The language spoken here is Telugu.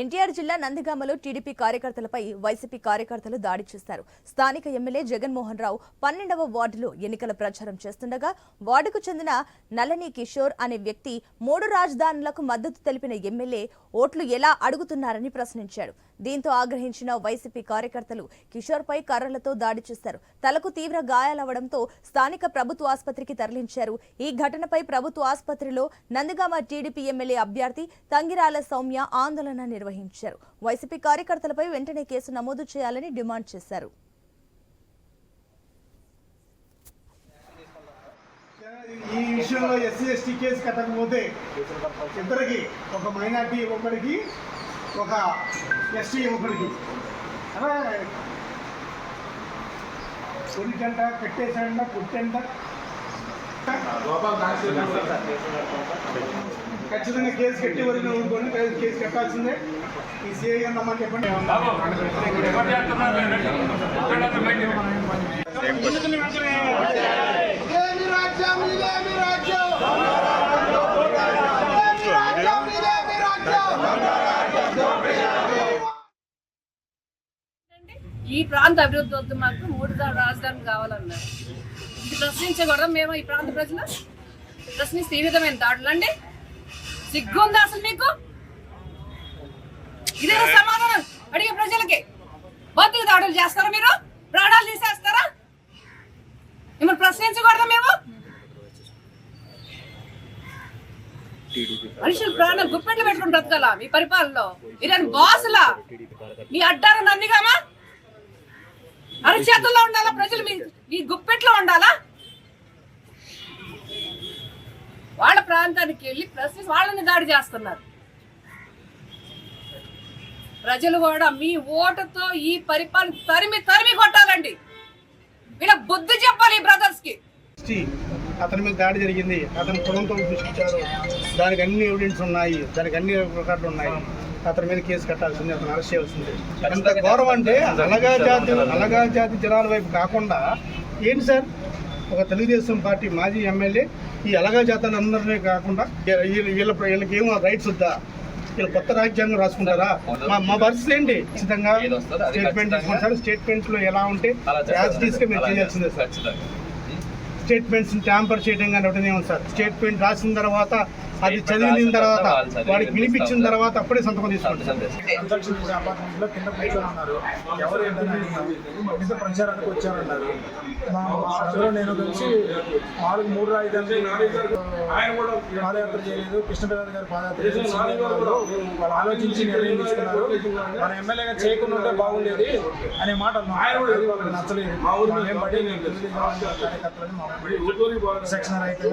ఎన్టీఆర్ జిల్లా నందిగామలో టీడీపీ కార్యకర్తలపై వైసీపీ కార్యకర్తలు దాడి చేశారు. స్థానిక ఎమ్మెల్యే జగన్మోహన్ రావు పన్నెండవ వార్డులో ఎన్నికల ప్రచారం చేస్తుండగా వార్డుకు చెందిన నలని కిషోర్ అనే వ్యక్తి మూడు రాజధానులకు మద్దతు తెలిపిన ఎమ్మెల్యే ఓట్లు ఎలా అడుగుతున్నారని ప్రశ్నించాడు. దీంతో ఆగ్రహించిన వైసీపీ కార్యకర్తలు కిషోర్పై కర్రలతో దాడి చేశారు. తలకు తీవ్ర గాయాలవడంతో స్థానిక ప్రభుత్వ ఆసుపత్రికి తరలించారు. ఈ ఘటనపై ప్రభుత్వ ఆసుపత్రిలో నందిగామ టీడీపీ ఎమ్మెల్యే అభ్యర్థి తంగిరాల సౌమ్య ఆందోళన నిర్వహించారు. వైసీపీ కార్యకర్తలపై వెంటనే కేసు నమోదు చేయాలని డిమాండ్ చేశారు. ఈ విషయంలో ఎస్సీ ఎస్టీ కేసు కట్టకపోతే ఇద్దరికి ఒక మైనార్టీ ఒకరికి ఒక ఎస్టీ ఒకరికి అలా కొనికంట కట్టేసాడంట పుట్టంట ఖచ్చితంగా కేసు కట్టి వదిలిన ఊరుకోండి కేసు కట్టాల్సిందే. ఈ సిఐ గారు నమ్మకం చెప్పండి. ఇదేమి ఈ ప్రాంత అభివృద్ధి వద్దు మాకు మూడు రాజధానులు కావాలన్నారు. ఇది ప్రశ్నించకూడదు మేము ఈ ప్రాంత ప్రజలు ప్రశ్నిస్తే ఈ విధమైన దాడులు. అండి సిగ్గుందా అసలు మీకు? ఇదే సమాధానం అడిగే ప్రజలకి. బతుకు దాడులు చేస్తారా మీరు? ప్రాణాలు తీసేస్తారా? మిమ్మల్ని ప్రశ్నించకూడదా మేము? మనుషులు ప్రాణం గుప్పెట్లు పెట్టుకుని బ్రతకాలా మీ పరిపాలనలో? మీరేం బాసులా? మీ అడ్డారు నందిగామా అరచేతుల్లో ఉండాలా ప్రజలు? మీ మీ గుప్పెట్లో ఉండాలా? వాళ్ళ ప్రాంతానికి వెళ్ళి ప్రశ్నించి వాళ్ళని దాడి చేస్తున్నారు. ప్రజలు కూడా మీ ఓటుతో ఈ పరిపాలన తరిమి తరిమి కొట్టాలండి. వీళ్ళ బుద్ధి చెప్పాలి ఈ బ్రదర్స్కి అతని మీద దాడి జరిగింది. అతను కులంతో దృష్టించారు దానికి అన్ని ఎవిడెన్స్ ఉన్నాయి. దానికి అన్ని రికార్డులు ఉన్నాయి. అతని మీద కేసు కట్టాల్సింది అతను అరెస్ట్ చేయాల్సింది. ఎంత గౌరవం అంటే అలగా జాతి అలగా జాతి జనాల వైపు కాకుండా ఏంటి సార్? ఒక తెలుగుదేశం పార్టీ మాజీ ఎమ్మెల్యే ఈ అలగా జాతాలు అందరినీ కాకుండా వీళ్ళ వీళ్ళ వీళ్ళకి ఏమో రైట్స్ వద్దా? వీళ్ళు కొత్త రాజ్యాంగం రాసుకుంటారా? మా పరిస్థితి ఏంటి? ఖచ్చితంగా స్టేట్మెంట్ తీసుకుంటారు. స్టేట్మెంట్లో ఎలా ఉంటే మీరు చేయాల్సిందే సార్. స్టేట్మెంట్స్ ట్యాంపర్ చేయడం కానీ ఒకటి ఏమో సార్. స్టేట్మెంట్ రాసిన తర్వాత అది చదివిన తర్వాత వాడికి వినిపించిన తర్వాత అప్పుడే సంతకం తీసుకుంటారు. కింద కూర్చొని ఎవరు ప్రచారానికి వచ్చారన్నారు. నేను కలిసి నాలుగు మూడు పాదయాత్ర చేయలేదు. కృష్ణప్రసాద్ గారు పాదయాత్ర చేయలేదు. సీనియర్ వాళ్ళు వాళ్ళు ఆలోచించి నిర్ణయం తీసుకున్నారు. మన ఎమ్మెల్యే గారు చేయకుండా ఉంటే బాగుండేది అనే మాట నచ్చలేదు. మా ఏం కార్యకర్తలని మా సెక్షన్ రైతు